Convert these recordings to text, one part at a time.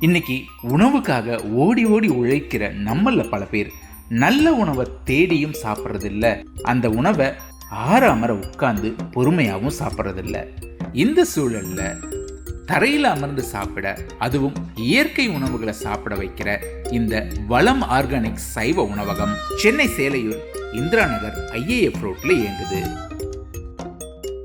இன்னைக்கு உணவுக்காக ஓடி ஓடி உழைக்கிற நம்மள பல பேர் நல்ல உணவை தேடியும் சாப்பிட்றதில்ல. அந்த உணவை ஆறாமற உட்கார்ந்து பொறுமையாகவும் சாப்பிட்றதில்ல. இந்த சூழல்ல தரையில் அமர்ந்து சாப்பிட அதுவும் இயற்கை உணவுகளை சாப்பிட வைக்கிற இந்த வளம் ஆர்கானிக் சைவ உணவகம் சென்னை சேலையூர் இந்திரா நகர் ஐஏஎஃப் ரோட்ல இயங்குது.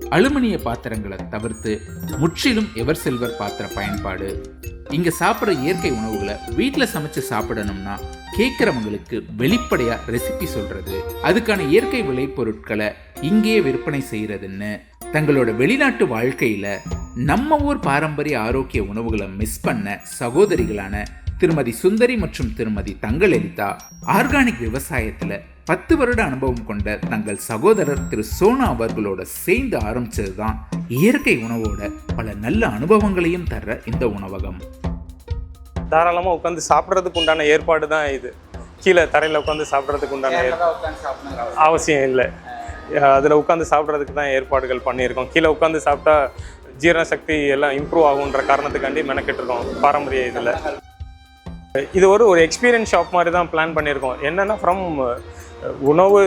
அலுமினிய பாத்திரங்களை தவிர்த்து முற்றிலும் எவர் சில்வர் பாத்திர பயன்பாடு இங்க சாப்பிட்ற இயற்கை உணவுகளை வீட்டில் சமைச்சு சாப்பிடணும்னா கேட்குறவங்களுக்கு வெளிப்படையா ரெசிபி சொல்றது. அதுக்கான இயற்கை விளைபொருட்களை இங்கேயே விற்பனை செய்யறதுன்னு தங்களோட வெளிநாட்டு வாழ்க்கையில நம்ம ஊர் பாரம்பரிய ஆரோக்கிய உணவுகளை மிஸ் பண்ண சகோதரிகளான திருமதி சுந்தரி மற்றும் திருமதி தங்கலலிதா ஆர்கானிக் விவசாயத்துல பத்து வருட அனுபவம் கொண்ட தங்கள் சகோதரர் திரு சோனா அவர்களோட சேர்ந்து ஆரம்பிச்சது தான் இயற்கை உணவோட பல நல்ல அனுபவங்களையும் தர்ற இந்த உணவகம். தாராளமாக உட்காந்து சாப்பிட்றதுக்கு உண்டான ஏற்பாடு தான் இது. கீழே தரையில் உட்காந்து சாப்பிட்றதுக்கு உண்டான ஏற்பாடு அவசியம் இல்லை. அதில் உட்காந்து சாப்பிட்றதுக்கு தான் ஏற்பாடுகள் பண்ணியிருக்கோம். கீழே உட்காந்து சாப்பிட்டா ஜீரண சக்தி எல்லாம் இம்ப்ரூவ் ஆகுன்ற காரணத்துக்காண்டி மெனக்கிட்டு இருக்கோம் பாரம்பரிய இதில். இது ஒரு ஒரு எக்ஸ்பீரியன்ஸ் ஷாப் மாதிரி தான் பிளான் பண்ணியிருக்கோம். என்னென்னா ஃப்ரம் உணவு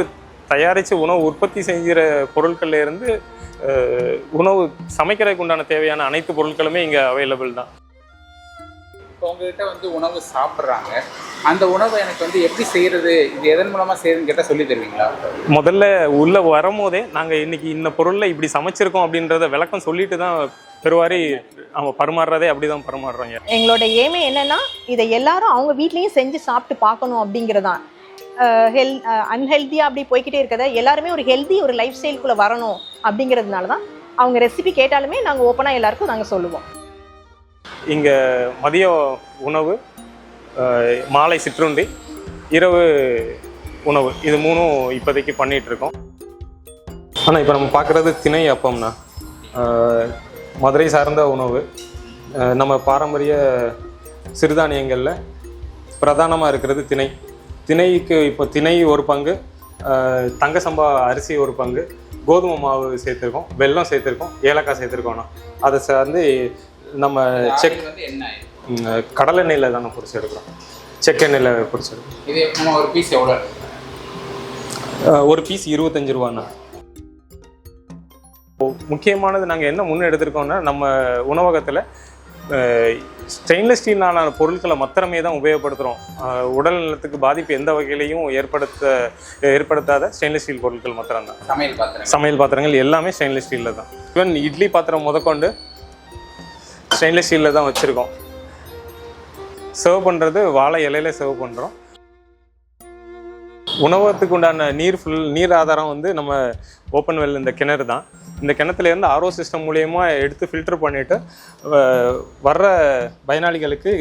தயாரித்து உணவு உற்பத்தி செஞ்சுற பொருட்கள்ல இருந்து அஹ், உணவு சமைக்கிறதுக்கு உண்டான தேவையான அனைத்து பொருட்களுமே இங்கே அவைலபிள் தான். இப்போ உங்ககிட்ட வந்து உணவு சாப்பிட்றாங்க. அந்த உணவை எனக்கு வந்து எப்படி செய்யறது? இது எதன் மூலமா செய்யறதுன்னு கேட்டால் சொல்லி தருவீங்களா? முதல்ல உள்ள வரும்போதே நாங்கள் இன்னைக்கு இந்த பொருளில் இப்படி சமைச்சிருக்கோம் அப்படின்றத விளக்கம் சொல்லிட்டு தான் பெருவாரி அவங்க பரிமாறுறதே அப்படி தான் பரிமாறுறாங்க. எங்களோட ஏமே என்னன்னா இதை எல்லாரும் அவங்க வீட்லயும் செஞ்சு சாப்பிட்டு பார்க்கணும் அப்படிங்கிறதான் ஹெல் அன்ஹெல்த்தியாக அப்படி போய்க்கிட்டே இருக்கத எல்லாருமே ஒரு ஹெல்தி ஒரு லைஃப் ஸ்டைலுக்குள்ளே வரணும் அப்படிங்கிறதுனால தான் அவங்க ரெசிபி கேட்டாலுமே நாங்கள் ஓப்பனாக எல்லாருக்கும் நாங்கள் சொல்லுவோம். இங்கே மதிய உணவு மாலை சிற்றுண்டி இரவு உணவு. இது மூணும் இப்போதைக்கு பண்ணிகிட்ருக்கோம். இருக்கோம் ஆனால் இப்போ நம்ம பார்க்குறது திணை அப்பம்னா மதுரை சார்ந்த உணவு. நம்ம பாரம்பரிய சிறுதானியங்களில் பிரதானமாக இருக்கிறது திணை. திணைக்கு இப்போ திணை ஒரு பங்கு தங்க சம்பா அரிசி ஒரு பங்கு கோதுமை மாவு சேர்த்துருக்கோம் வெல்லம் சேர்த்துருக்கோம் ஏலக்காய் சேர்த்துருக்கோம் அதை சார்ந்து நம்ம செக் ஆயில் வந்து என்ன ம், கடலை எண்ணெயில் தானே பொரிச்சு எடுக்கிறோம். செக்கெண்ணெயில் பொரிச்சு எடுக்கிறோம். இது நம்ம ஒரு பீஸ் எவ்வளோ ஒரு பீஸ் இருபத்தஞ்சு ரூபாண்ணா. முக்கியமானது நாங்கள் என்ன முன் எடுத்திருக்கோம்னா நம்ம உணவகத்தில் ஸ்டெயின்லெஸ் ஸ்டீலான பொருட்களை மாத்திரமே தான் உபயோகப்படுத்துகிறோம் உடல் நலத்துக்கு பாதிப்பு எந்த வகையிலையும் ஏற்படுத்த ஏற்படுத்தாத ஸ்டெயின்லெஸ் ஸ்டீல் பொருட்கள் மாத்திரம் தான் சமையல் பாத்திரம் சமையல் பாத்திரங்கள் எல்லாமே ஸ்டெயின்லெஸ் ஸ்டீலில் தான். ஈவன் இட்லி பாத்திரம் முதற்கொண்டு ஸ்டெயின்லெஸ் ஸ்டீலில் தான் வச்சுருக்கோம். சர்வ் பண்ணுறது வாழை இலையில சர்வ் பண்ணுறோம் உணவகத்துக்கு உண்டான நீர் ஃபுல் நீர் ஆதாரம் வந்து நம்ம ஓப்பன் வெல் இந்த கிணறு தான். இந்த கிணத்துலேருந்து ஆர்ஓ சிஸ்டம் மூலயமா எடுத்து ஃபில்டர் பண்ணிவிட்டு வர்ற பயனாளிகளுக்கு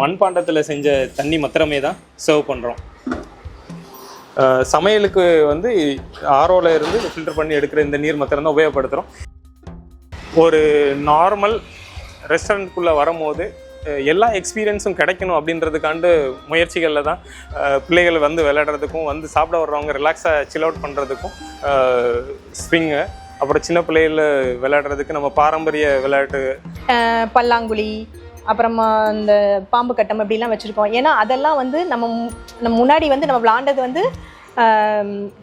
மண்பாண்டத்தில் செஞ்ச தண்ணி மாத்திரமே தான் சர்வ் பண்ணுறோம் சமையலுக்கு வந்து ஆர்ஓவில் இருந்து ஃபில்டர் பண்ணி எடுக்கிற இந்த நீர் மாத்திரம் தான் உபயோகப்படுத்துகிறோம் ஒரு நார்மல் ரெஸ்டாரண்ட்குள்ளே வரும்போது எல்லா எக்ஸ்பீரியன்ஸும் கிடைக்கணும் அப்படின்றதுக்காண்டு முயற்சிகளில் தான் பிள்ளைகள் வந்து விளையாடுறதுக்கும் வந்து சாப்பிட வர்றவங்க ரிலாக்ஸாக சில் அவுட் பண்ணுறதுக்கும் ஸ்விங்கு அப்புறம் சின்ன பிள்ளைகள் விளையாடுறதுக்கு நம்ம பாரம்பரிய விளையாட்டு. பல்லாங்குழி அப்புறமா இந்த பாம்பு கட்டம் அப்படிலாம் வச்சுருக்கோம். ஏன்னா அதெல்லாம் வந்து நம்ம நம்ம முன்னாடி வந்து நம்ம விளாண்டது வந்து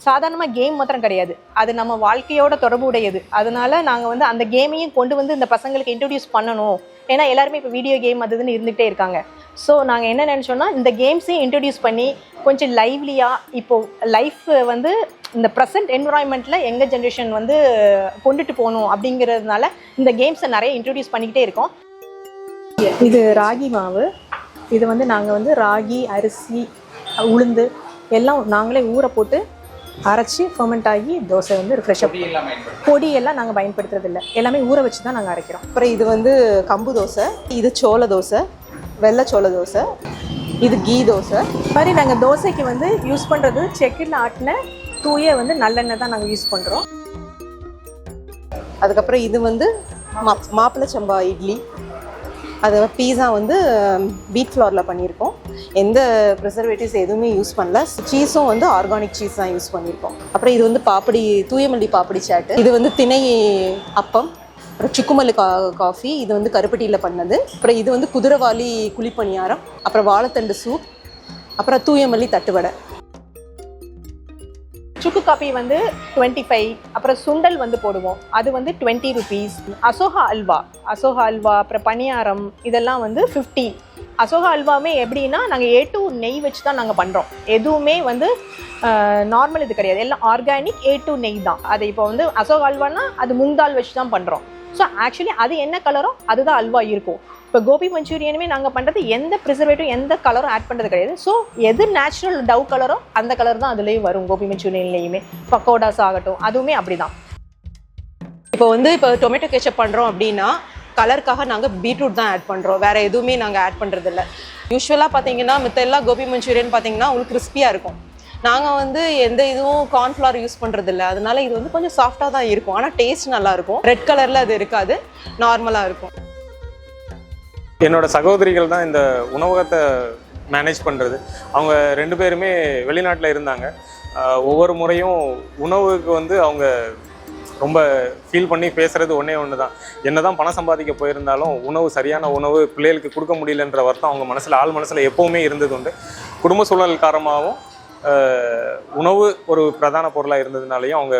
சாதாரணமாக கேம் மாத்திரம் கிடையாது. அது நம்ம வாழ்க்கையோட தொடர்பு உடையது. அதனால நாங்கள் வந்து அந்த கேமையும் கொண்டு வந்து இந்த பசங்களுக்கு இன்ட்ரடியூஸ் பண்ணணும். ஏன்னா எல்லாருமே இப்போ வீடியோ கேம் அது இதுன்னு இருந்துகிட்டே இருக்காங்க. ஸோ நாங்கள் என்ன நினச்சோன்னா இந்த கேம்ஸையும் இன்ட்ரடியூஸ் பண்ணி கொஞ்சம் லைவ்லியாக இப்போ லைஃப் வந்து இந்த ப்ரெசன்ட் என்விரான்மெண்ட்டில் எங்கள் ஜென்ரேஷன் வந்து கொண்டுட்டு போகணும் அப்படிங்கிறதுனால இந்த கேம்ஸை நிறைய இன்ட்ரடியூஸ் பண்ணிக்கிட்டே இருக்கோம். இது ராகி மாவு. இது வந்து நாங்கள் வந்து ராகி அரிசி உளுந்து எல்லாம் நாங்களே ஊற போட்டு அரைச்சி ஃபர்மெண்ட் ஆகி தோசை வந்து ஃப்ரெஷ்ஷாக பொடி எல்லாம் பயன்படுத்தும் பொடி எல்லாம் நாங்கள் பயன்படுத்துறது இல்ல. எல்லாமே ஊற வச்சு தான் நாங்கள் அரைக்கிறோம். அப்புறம் இது வந்து கம்பு தோசை இது சோள தோசை வெள்ளை சோள தோசை இது கீ தோசை. இது மாதிரி நாங்கள் தோசைக்கு வந்து யூஸ் பண்ணுறது செக்கில் ஆட்டின தூய வந்து நல்லெண்ணெய் தான் நாங்கள் யூஸ் பண்ணுறோம் அதுக்கப்புறம் இது வந்து மா மாப்பிள்ளை சம்பா இட்லி. அது பீஸா வந்து பீட் ஃப்ளோரில் பண்ணியிருக்கோம். எந்த ப்ரிசர்வேட்டிவ்ஸ் எதுவுமே யூஸ் பண்ணல. சீஸும் வந்து ஆர்கானிக் சீஸ் தான் யூஸ் பண்ணியிருக்கோம். அப்புறம் இது வந்து பாப்படி தூயமல்லி பாப்படி சாட்டு இது வந்து திணை அப்பம். அப்புறம் சுக்குமல்லி கா காஃபி இது வந்து கருப்பட்டியில் பண்ணது. அப்புறம் இது வந்து குதிரவாளி குழிப்பணியாரம். அப்புறம் வாழைத்தண்டு சூப் அப்புறம் தூயமல்லி தட்டுவடை. சுக்கு காப்பி வந்து டுவெண்ட்டி ஃபைவ் அப்புறம் சுண்டல் வந்து போடுவோம். அது வந்து டுவெண்ட்டி ருபீஸ் அசோகா அல்வா. அசோகா அல்வா அப்புறம் பணியாரம் இதெல்லாம் வந்து ஃபிஃப்டி அசோகா அல்வாவுமே எப்படின்னா நாங்கள் ஏ டூ நெய் வச்சு தான் நாங்கள் பண்ணுறோம் எதுவுமே வந்து நார்மல் இது கிடையாது. எல்லாம் ஆர்கானிக் ஏ டூ நெய் தான். அது இப்போ வந்து அசோகா அல்வானா அது முந்தால் வச்சு தான் பண்ணுறோம் ஸோ ஆக்சுவலி அது என்ன கலரோ அதுதான் அல்வா இருக்கும். இப்போ கோபி மஞ்சூரியனுமே நாங்கள் பண்ணுறது எந்த ப்ரிசர்வேட்டிவ் எந்த கலரும் ஆட் பண்ணுறது கிடையாது. ஸோ எது நேச்சுரல் டவ் கலரோ அந்த கலர் தான் அதுலேயும் வரும் கோபி மஞ்சூரியன்லேயுமே. பக்கோடாஸ் ஆகட்டும் அதுவுமே அப்படிதான். இப்போ வந்து இப்போ டொமேட்டோ கேச்சப் பண்ணுறோம் அப்படின்னா கலருக்காக நாங்கள் பீட்ரூட் தான் ஆட் பண்ணுறோம் வேறு எதுவுமே நாங்கள் ஆட் பண்ணுறதில்ல யூஸ்வலாக பார்த்தீங்கன்னா மித்த எல்லா கோபி மஞ்சூரியன் பார்த்தீங்கன்னா உங்களுக்கு கிறிஸ்பியாக இருக்கும். நாங்கள் வந்து எந்த இதுவும் கார்ன்ஃப்ளவர் யூஸ் பண்ணுறதில்ல அதனால இது வந்து கொஞ்சம் சாஃப்டாக தான் இருக்கும். ஆனால் டேஸ்ட் நல்லாயிருக்கும் ரெட் கலரில் அது இருக்காது. நார்மலாக இருக்கும். என்னோட சகோதரிகள் தான் இந்த உணவகத்தை மேனேஜ் பண்ணுறது அவங்க ரெண்டு பேருமே வெளிநாட்டில் இருந்தாங்க. ஒவ்வொரு முறையும் உணவுக்கு வந்து அவங்க ரொம்ப ஃபீல் பண்ணி பேசுகிறது ஒன்றே ஒன்று தான். என்ன தான் பணம் சம்பாதிக்க போயிருந்தாலும் உணவு சரியான உணவு பிள்ளைகளுக்கு கொடுக்க முடியலன்ற வருத்தம் அவங்க மனசில் ஆள் மனசில் எப்போவுமே இருந்தது உண்டு. குடும்ப சூழல் காரணமாகவும் உணவு ஒரு பிரதான பொருளாக இருந்ததுனாலையும் அவங்க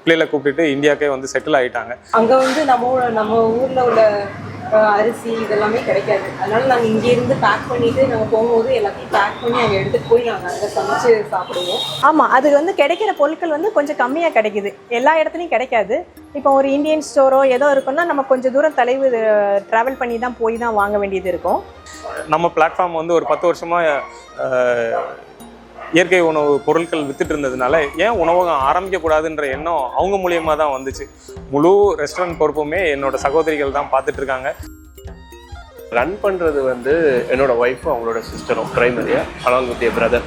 பிள்ளைகளை கூப்பிட்டுட்டு இந்தியாக்கே வந்து செட்டில் ஆகிட்டாங்க அங்கே வந்து நம்ம நம்ம ஊரில் உள்ள அரிசி இதெல்லாமே கிடைக்காது. அதனால நாங்கள் இங்கேருந்து பேக் பண்ணிட்டு நாங்கள் போகும்போது எல்லாத்தையும் பேக் பண்ணி அங்கே எடுத்துகிட்டு போய் நாங்கள் அங்கே சமைச்சு சாப்பிடுவோம். ஆமாம் அது வந்து கிடைக்கிற பொருட்கள் வந்து கொஞ்சம் கம்மியாக கிடைக்குது. எல்லா இடத்துலையும் கிடைக்காது. இப்போ ஒரு இந்தியன் ஸ்டோரோ ஏதோ இருக்குன்னா நம்ம கொஞ்சம் தூரம் தலைவு ட்ராவல் பண்ணி தான் போய் தான் வாங்க வேண்டியது இருக்கும். நம்ம பிளாட்ஃபார்ம் வந்து ஒரு பத்து வருஷமா அஹ், இயற்கை உணவு பொருட்கள் வித்துட்டு இருந்ததுனால ஏன் உணவகம் ஆரம்பிக்க கூடாதுன்ற எண்ணம் அவங்க மூலியமாக தான் வந்துச்சு. முழு ரெஸ்டாரண்ட் பொறுப்புமே என்னோட சகோதரிகள் தான் பார்த்துட்டு இருக்காங்க. ரன் பண்ணுறது வந்து என்னோட ஒய்ஃபும் அவங்களோட சிஸ்டரும் பிரைமரியாக அலாங் வித் பிரதர்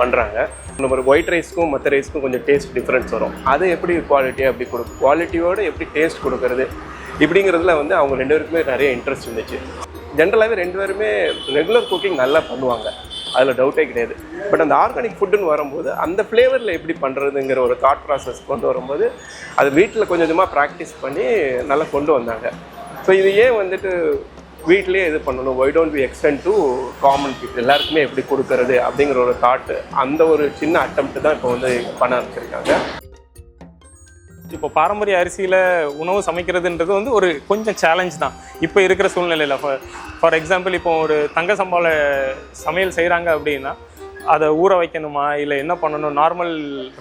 பண்ணுறாங்க நம்ம ஒரு ஒயிட் ரைஸ்க்கும் மற்ற ரைஸ்க்கும் கொஞ்சம் டேஸ்ட் டிஃப்ரென்ஸ் வரும். அது எப்படி குவாலிட்டியாக எப்படி கொடுக்கும் குவாலிட்டியோட எப்படி டேஸ்ட் கொடுக்கறது? இப்படிங்கிறதுல வந்து அவங்க ரெண்டு பேருக்குமே நிறைய இன்ட்ரெஸ்ட் இருந்துச்சு. ஜென்ரலாகவே ரெண்டு பேருமே ரெகுலர் குக்கிங் நல்லா பண்ணுவாங்க. அதில் டவுட்டே கிடையாது. பட் அந்த ஆர்கானிக் ஃபுட்டுன்னு வரும்போது அந்த ஃப்ளேவரில் எப்படி பண்ணுறதுங்கிற ஒரு தாட் ப்ராசஸ் கொண்டு வரும்போது அது வீட்டில் கொஞ்சம் கொஞ்சமாக ப்ராக்டிஸ் பண்ணி நல்லா கொண்டு வந்தாங்க. ஸோ இது ஏன் வந்துட்டு வீட்லேயே இது பண்ணணும்? Why don't be extend to common people எல்லாருக்குமே எப்படி கொடுக்கறது அப்படிங்கிற ஒரு தாட்டு அந்த ஒரு சின்ன அட்டம்ப்ட் தான் இப்போ வந்து பண்ண ஆரம்பிச்சிருக்காங்க. இப்போ பாரம்பரிய அரிசியில் உணவு சமைக்கிறதுன்றது வந்து ஒரு கொஞ்சம் சேலஞ்ச் தான். இப்போ இருக்கிற சூழ்நிலையில் ஃபார் ஃபார் எக்ஸாம்பிள் இப்போ ஒரு தங்க சம்பால சமையல் செய்கிறாங்க அப்படின்னா அதை ஊற வைக்கணுமா? இல்லை என்ன பண்ணணும்? நார்மல்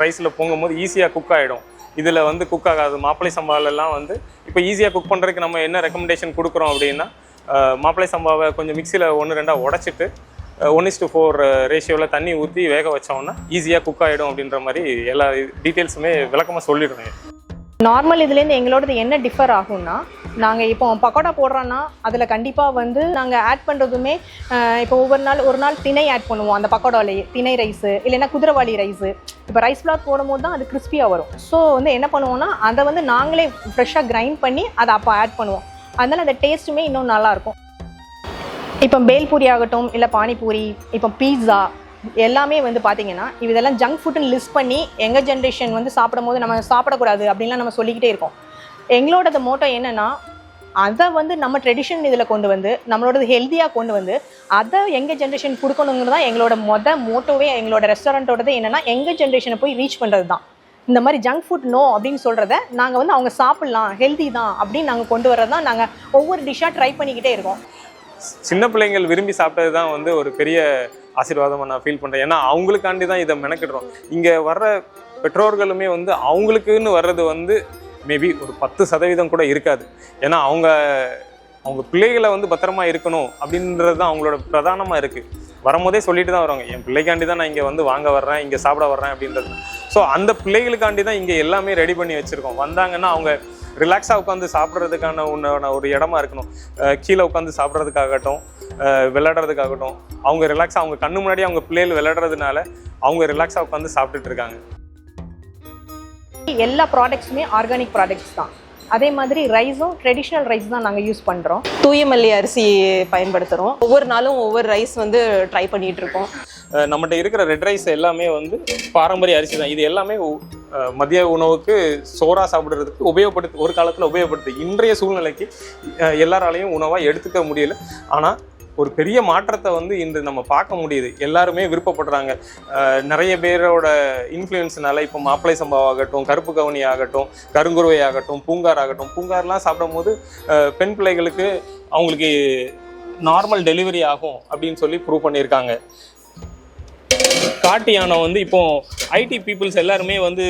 ரைஸில் பொங்கும்போது ஈஸியாக குக் ஆகிடும் இதில் வந்து குக் ஆகாது. மாப்பிளை சம்பாலெல்லாம் வந்து இப்போ ஈஸியாக குக் பண்ணுறதுக்கு நம்ம என்ன ரெக்கமெண்டேஷன் கொடுக்குறோம் அப்படின்னா மாப்பிளை சம்பாவை கொஞ்சம் மிக்சியில் ஒன்று ரெண்டாக உடச்சிட்டு ஒன் இஸ் டு ஃபோர் ரேஷியோவில் தண்ணி ஊற்றி வேக வச்சோம்னா ஈஸியாக குக் ஆகிடும் அப்படின்ற மாதிரி எல்லா டீட்டெயில்ஸுமே விளக்கமாக சொல்லிடுறேன் நார்மல் இதுலேருந்து எங்களோடது என்ன டிஃபர் ஆகும்னா நாங்கள் இப்போ பக்கோடா போடுறோன்னா அதில் கண்டிப்பாக வந்து நாங்கள் ஆட் பண்ணுறதுமே இப்போ ஒவ்வொரு நாள் ஒரு நாள் திணை ஆட் பண்ணுவோம் அந்த பக்கோடாலேயே திணை ரைஸு இல்லைன்னா குதிரவாளி ரைஸு இப்போ ரைஸ் பிளாக் போடும்போது தான் அது கிறிஸ்பியாக வரும். ஸோ வந்து என்ன பண்ணுவோம்னா அதை வந்து நாங்களே ஃப்ரெஷ்ஷாக கிரைண்ட் பண்ணி அதை அப்போ ஆட் பண்ணுவோம். அதனால் அந்த டேஸ்ட்டுமே இன்னும் நல்லாயிருக்கும் இப்போ பேல்பூரி ஆகட்டும் இல்லை பானிபூரி இப்போ பீட்சா எல்லாமே வந்து பார்த்தீங்கன்னா இதெல்லாம் ஜங்க் ஃபுட்னு லிஸ்ட் பண்ணி எங்கள் ஜென்ரேஷன் வந்து சாப்பிடும் போது நம்ம சாப்பிடக்கூடாது அப்படின்லாம் நம்ம சொல்லிக்கிட்டே இருக்கோம். எங்களோடது மோட்டோ என்னென்னா அதை வந்து நம்ம ட்ரெடிஷன் இதில் கொண்டு வந்து நம்மளோடது ஹெல்த்தியாக கொண்டு வந்து அதை எங்கள் ஜென்ரேஷன் கொடுக்கணுங்கிறது தான் எங்களோட மொத மோட்டோவே எங்களோட ரெஸ்டாரண்ட்டோடது என்னன்னா எங்கள் ஜென்ரேஷனை போய் ரீச் பண்ணுறது தான் இந்த மாதிரி ஜங்க் ஃபுட் நோ அப்படின்னு சொல்கிறத நாங்கள் வந்து அவங்க சாப்பிட்லாம் ஹெல்தி தான் அப்படின்னு நாங்கள் கொண்டு வர்றது தான் நாங்கள் ஒவ்வொரு டிஷ்ஷாக ட்ரை பண்ணிக்கிட்டே இருக்கோம். சின்ன பிள்ளைங்கள் விரும்பி சாப்பிட்டது தான் வந்து ஒரு பெரிய ஆசீர்வாதமாக நான் ஃபீல் பண்ணுறேன் ஏன்னா அவங்களுக்காண்டி தான் இதை மெனக்கிடுறோம். இங்கே வர்ற பெற்றோர்களுமே வந்து அவங்களுக்குன்னு வர்றது வந்து மேபி ஒரு பத்து சதவீதம் கூட இருக்காது. ஏன்னா அவங்க அவங்க பிள்ளைகளை வந்து பத்திரமா இருக்கணும் அப்படின்றது தான் அவங்களோட பிரதானமாக இருக்குது வரும்போதே சொல்லிட்டு தான் வருவாங்க. என் பிள்ளைக்காண்டி தான் நான் இங்கே வந்து வாங்க வர்றேன் இங்கே சாப்பிட வர்றேன் அப்படின்றது. ஸோ அந்த பிள்ளைகளுக்காண்டி தான் இங்கே எல்லாமே ரெடி பண்ணி வச்சுருக்கோம். வந்தாங்கன்னா அவங்க ரிலாக்ஸாக உட்காந்து சாப்பிட்றதுக்கான உண்டான ஒரு இடமா இருக்கணும். கீழே உட்காந்து சாப்பிட்றதுக்காகட்டும் விளையாடுறதுக்காகட்டும் அவங்க ரிலாக்ஸாக அவங்க கண்ணு முன்னாடி அவங்க பிள்ளைகள் விளையாடுறதுனால அவங்க ரிலாக்ஸாக உட்காந்து சாப்பிட்டுட்டு இருக்காங்க. எல்லா ப்ராடக்ட்ஸுமே ஆர்கானிக் ப்ராடக்ட்ஸ் தான். அதே மாதிரி ரைஸும் ட்ரெடிஷ்னல் ரைஸ் தான் நாங்கள் யூஸ் பண்ணுறோம் தூயமல்லி அரிசி பயன்படுத்துகிறோம் ஒவ்வொரு நாளும் ஒவ்வொரு ரைஸ் வந்து ட்ரை பண்ணிட்டு இருக்கோம். அஹ் நம்மகிட்ட இருக்கிற ரெட் ரைஸ் எல்லாமே வந்து பாரம்பரிய அரிசி தான். இது எல்லாமே மதிய உணவுக்கு சோறா சாப்பிட்றதுக்கு உபயோகப்படுத்து ஒரு காலத்தில் உபயோகப்படுத்து இன்றைய சூழ்நிலைக்கு எல்லாராலையும் உணவாக எடுத்துக்க முடியல. ஆனால் ஒரு பெரிய மாற்றத்தை வந்து இன்று நம்ம பார்க்க முடியுது. எல்லாருமே விருப்பப்படுறாங்க. நிறைய பேரோட இன்ஃப்ளூயன்ஸ்னால இப்போ மாப்பிளை சம்பவம் ஆகட்டும் கருப்பு கவுனி ஆகட்டும் கருங்குருவை ஆகட்டும் பூங்கார் ஆகட்டும் பூங்கார்லாம் சாப்பிடும்போது போது பெண் பிள்ளைகளுக்கு அவங்களுக்கு நார்மல் டெலிவரி ஆகும் அப்படின்னு சொல்லி ப்ரூவ் பண்ணியிருக்காங்க. காட்டு யானை வந்து இப்போ ஐடி பீப்புள்ஸ் எல்லாருமே வந்து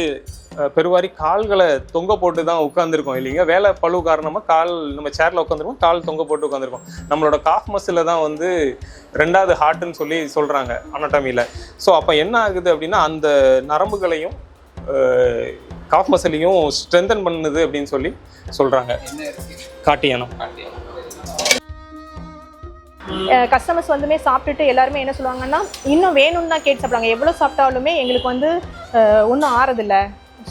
பெருவாரி கால்களை தொங்க போட்டு தான் உட்காந்துருக்கோம் இல்லைங்க? வேலை பழு காரணமாக கால் நம்ம சேரில் உட்காந்துருக்கோம் கால் தொங்க போட்டு உட்காந்துருக்கோம் நம்மளோட காஃப் மசில் தான் வந்து ரெண்டாவது ஹார்ட்டுன்னு சொல்லி சொல்கிறாங்க அனட்டமியில் ஸோ அப்போ என்ன ஆகுது அப்படின்னா அந்த நரம்புகளையும் காஃப் மசிலையும் ஸ்ட்ரென்தன் பண்ணுது அப்படின்னு சொல்லி சொல்கிறாங்க காட்டியானம். காட்டியானம். காட்டு யானம் கஸ்டமர்ஸ் வந்துமே சாப்பிட்டுட்டு எல்லாருமே என்ன சொல்லுவாங்கன்னா இன்னும் வேணும்னு தான் கேட்டு சாப்பிடுவாங்க. எவ்வளோ சாப்பிட்டாலுமே எங்களுக்கு வந்து ஒன்றும் ஆறதில்ல.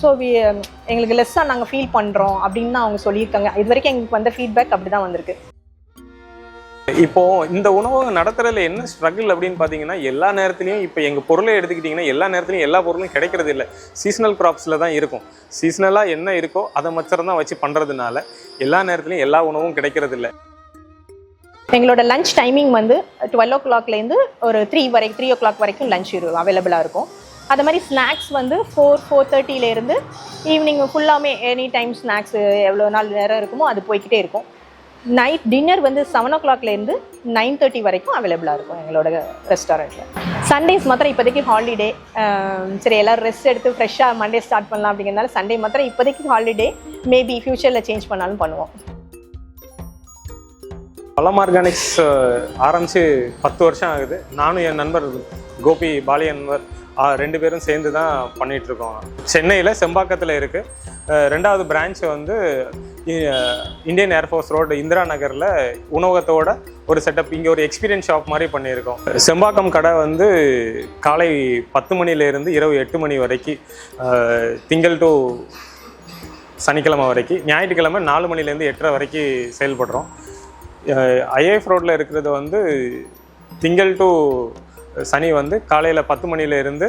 ஸோ எங்களுக்கு லெஸ்ஸாக நாங்கள் ஃபீல் பண்ணுறோம் அப்படின்னு தான் அவங்க சொல்லியிருக்காங்க. இது வரைக்கும் எங்களுக்கு வந்த ஃபீட்பேக் அப்படி தான் வந்திருக்கு. இப்போ இந்த உணவகம் நடத்துறதுல என்ன ஸ்ட்ரகிள் அப்படின்னு பார்த்தீங்கன்னா எல்லா நேரத்துலையும் இப்போ எங்கள் பொருளை எடுத்துக்கிட்டிங்கன்னா எல்லா நேரத்துலையும் எல்லா பொருளும் கிடைக்கிறது இல்லை. சீசனல் கிராப்ஸில் தான் இருக்கும். சீசனலாக என்ன இருக்கோ அதை மச்சரம் தான் வச்சு பண்ணுறதுனால எல்லா நேரத்துலையும் எல்லா உணவும் கிடைக்கிறது இல்லை. எங்களோட லஞ்ச் டைமிங் வந்து டுவெல் ஓ கிளாக்லேருந்து ஒரு த்ரீ வரைக்கும் த்ரீ ஓ கிளாக் வரைக்கும் லஞ்ச் அவைலபிளாக இருக்கும். அது மாதிரி ஸ்நாக்ஸ் வந்து ஃபோர் ஃபோர் தேர்ட்டிலேருந்து ஈவினிங் ஃபுல்லாமே எனி டைம் ஸ்நாக்ஸ் எவ்வளோ நாள் நேரம் இருக்குமோ அது போய்க்கிட்டே இருக்கும். நைட் டின்னர் வந்து செவன் ஓ கிளாக்லேருந்து நைன் தேர்ட்டி வரைக்கும் அவைலபிளாக இருக்கும் எங்களோட ரெஸ்டாரண்ட்டில் சண்டேஸ் மாத்திரம் இப்போதைக்கு ஹாலிடே சரி எல்லோரும் ரெஸ்ட் எடுத்து ஃப்ரெஷ்ஷாக மண்டே ஸ்டார்ட் பண்ணலாம் அப்படிங்கிறதுனால சண்டே மாத்திரம் இப்போதைக்கு ஹாலிடே மேபி ஃப்யூச்சரில் சேஞ்ச் பண்ணாலும் பண்ணுவோம். பழம் ஆர்கானிக்ஸ் ஆரம்பித்து பத்து வருஷம் ஆகுது. நானும் என் நண்பர் கோபி பாலியன்வர் நண்பர் ரெண்டு பேரும் சேர்ந்து தான் பண்ணிகிட்ருக்கோம் இருக்கோம் சென்னையில் செம்பாக்கத்தில் இருக்குது ரெண்டாவது பிரான்ச் வந்து இந்தியன் ஏர்ஃபோர்ஸ் ரோடு இந்திரா நகரில் உணவகத்தோட ஒரு செட்டப் இங்கே ஒரு எக்ஸ்பீரியன்ஸ் ஷாப் மாதிரி பண்ணியிருக்கோம். செம்பாக்கம் கடை வந்து காலை பத்து மணிலேருந்து இரவு எட்டு மணி வரைக்கும் திங்கள் டு சனிக்கிழமை வரைக்கும் ஞாயிற்றுக்கிழமை நாலு மணிலேருந்து எட்டரை வரைக்கும் செயல்படுறோம். ஐஏஎஃப் ரோட்டில் இருக்கிறது வந்து திங்கள் டு சனி வந்து காலையில் பத்து மணிலேருந்து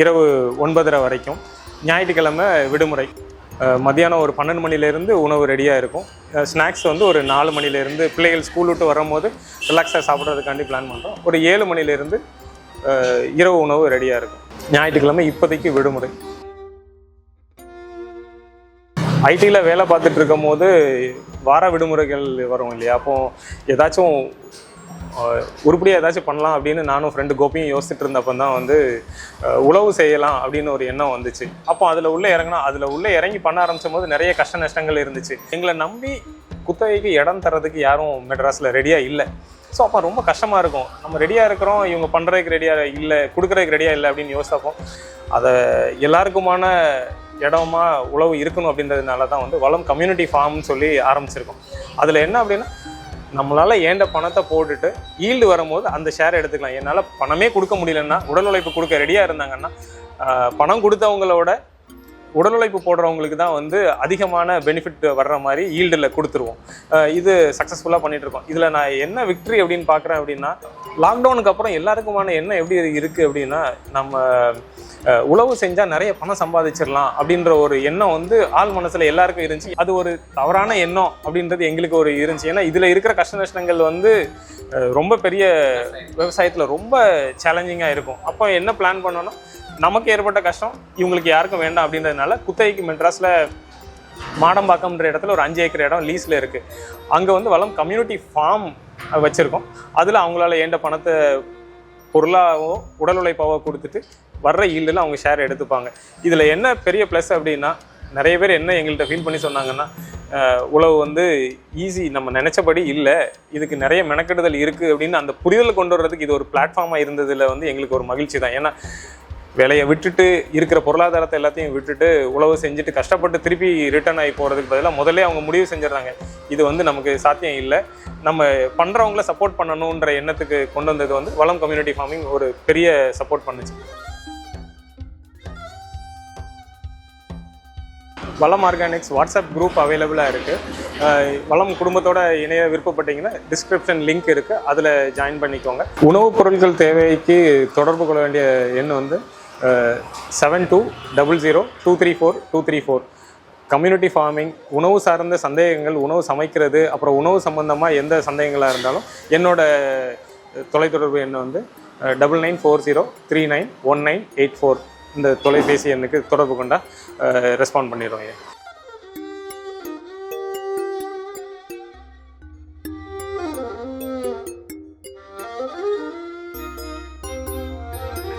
இரவு ஒன்பதரை வரைக்கும். ஞாயிற்றுக்கிழமை விடுமுறை. மதியானம் மத்தியானம் ஒரு பன்னெண்டு மணிலேருந்து உணவு ரெடியாக இருக்கும். ஸ்நாக்ஸ் வந்து ஒரு நாலு மணிலேருந்து பிள்ளைகள் ஸ்கூல் விட்டு வரும்போது ரிலாக்ஸாக சாப்பிட்றதுக்காண்டி பிளான் பண்ணுறோம் ஒரு ஏழு மணிலேருந்து இரவு உணவு ரெடியாக இருக்கும். ஞாயிற்றுக்கிழமை இப்போதைக்கு விடுமுறை. ஐடியில் வேலை பார்த்துட்டு இருக்கும் போது வார விடுமுறைகள் வரும் இல்லையா? அப்போ ஏதாச்சும் உருப்படியாக ஏதாச்சும் பண்ணலாம் அப்படின்னு நானும் ஃப்ரெண்டு கோபியும் யோசிச்சுட்டு இருந்தப்போ தான் வந்து உழவு செய்யலாம் அப்படின்னு ஒரு எண்ணம் வந்துச்சு. அப்போ அதில் உள்ளே இறங்கினா அதில் உள்ளே இறங்கி பண்ண ஆரம்பிச்சும் போது நிறைய கஷ்ட நஷ்டங்கள் இருந்துச்சு. எங்களை நம்பி குத்தகைக்கு இடம் தரதுக்கு யாரும் மெட்ராஸில் ரெடியாக இல்லை. ஸோ அப்போ ரொம்ப கஷ்டமாக இருக்கும். நம்ம ரெடியாக இருக்கிறோம் இவங்க பண்ணுறதுக்கு ரெடியாக இல்லை கொடுக்குறதுக்கு ரெடியாக இல்லை அப்படின்னு யோசிப்போம் அதை எல்லாருக்குமான இடமா உழவு இருக்கணும் அப்படின்றதுனால தான் வந்து வளம் கம்யூனிட்டி ஃபார்ம்னு சொல்லி ஆரம்பிச்சிருக்கோம். அதில் என்ன அப்படின்னா நம்மளால் ஏண்ட பணத்தை போட்டுட்டு ஈல்டு வரும்போது அந்த ஷேர் எடுத்துக்கலாம். என்னால் பணமே கொடுக்க முடியலன்னா உடல் உழைப்பு கொடுக்க ரெடியாக இருந்தாங்கன்னா பணம் கொடுத்தவங்களோட உடல் உழைப்பு போடுறவங்களுக்கு தான் வந்து அதிகமான பெனிஃபிட் வர்ற மாதிரி ஈல்டில் கொடுத்துருவோம். இது சக்ஸஸ்ஃபுல்லாக பண்ணிட்டு இருக்கோம் இதில் நான் என்ன விக்ட்ரி அப்படின்னு பார்க்குறேன் அப்படின்னா லாக்டவுனுக்கு அப்புறம் எல்லாருக்குமான எண்ணம் எப்படி இருக்குது அப்படின்னா நம்ம உழவு செஞ்சால் நிறைய பணம் சம்பாதிச்சிடலாம் அப்படின்ற ஒரு எண்ணம் வந்து ஆள் மனசில் எல்லாருக்கும் இருந்துச்சு. அது ஒரு தவறான எண்ணம் அப்படின்றது எங்களுக்கு ஒரு இருந்துச்சு. ஏன்னா இதில் இருக்கிற கஷ்ட நஷ்டங்கள் வந்து ரொம்ப பெரிய விவசாயத்தில் ரொம்ப சேலஞ்சிங்காக இருக்கும். அப்போ என்ன பிளான் பண்ணோன்னா நமக்கு ஏற்பட்ட கஷ்டம் இவங்களுக்கு யாருக்கும் வேண்டாம் அப்படின்றதுனால குத்தகைக்கு மெட்ராஸில் மாடம்பாக்கம்ன்ற இடத்துல ஒரு அஞ்சு ஏக்கர் இடம் லீஸில் இருக்குது அங்கே வந்து வளம் கம்யூனிட்டி ஃபார்ம் வச்சுருக்கோம். அதில் அவங்களால ஏண்ட பணத்தை பொருளாகவோ உடல் உழைப்பாவோ கொடுத்துட்டு வர்ற ஈல்டில் அவங்க ஷேர் எடுத்துப்பாங்க. இதில் என்ன பெரிய ப்ளஸ் அப்படின்னா நிறைய பேர் என்ன எங்கள்கிட்ட ஃபீல் பண்ணி சொன்னாங்கன்னா உழவு வந்து ஈஸி நம்ம நினச்சபடி இல்லை. இதுக்கு நிறைய மெனக்கெடுதல் இருக்குது அப்படின்னு அந்த புரிதல் கொண்டு வர்றதுக்கு இது ஒரு பிளாட்ஃபார்மாக இருந்ததில் வந்து எங்களுக்கு ஒரு மகிழ்ச்சி தான். ஏன்னா வேலையை விட்டுட்டு இருக்கிற பொருளாதாரத்தை எல்லாத்தையும் விட்டுட்டு உழவு செஞ்சுட்டு கஷ்டப்பட்டு திருப்பி ரிட்டர்ன் ஆகி போகிறதுக்கு பதிலாக முதல்ல அவங்க முடிவு செஞ்சிடறாங்க. இது வந்து நமக்கு சாத்தியம் இல்லை. நம்ம பண்ணுறவங்கள சப்போர்ட் பண்ணணுன்ற எண்ணத்துக்கு கொண்டு வந்தது வந்து வளம் கம்யூனிட்டி ஃபார்மிங் ஒரு பெரிய சப்போர்ட் பண்ணுச்சு. வளம் ஆர்கானிக்ஸ் வாட்ஸ்அப் குரூப் அவைலபிளாக இருக்குது வளம் குடும்பத்தோட இணைய விருப்பப்பட்டீங்கன்னா டிஸ்கிரிப்ஷன் லிங்க் இருக்குது அதில் ஜாயின் பண்ணிக்கோங்க. உணவுப் பொருட்கள் தேவைக்கு தொடர்பு கொள்ள வேண்டிய எண் வந்து seven two double zero two three four two three four. Community farming உணவு சார்ந்த சந்தேகங்கள் உணவு சமைக்கிறது அப்புறம் உணவு சம்பந்தமாக எந்த சந்தேகங்களாக இருந்தாலும் என்னோட தொலைத்தொடர்பு எண் வந்து double nine four zero three nine one nine eight four. இந்த தொலைபேசி எண்ணுக்கு தொடர்பு கொண்டா ரெஸ்பாண்ட் பண்ணிடுவோம்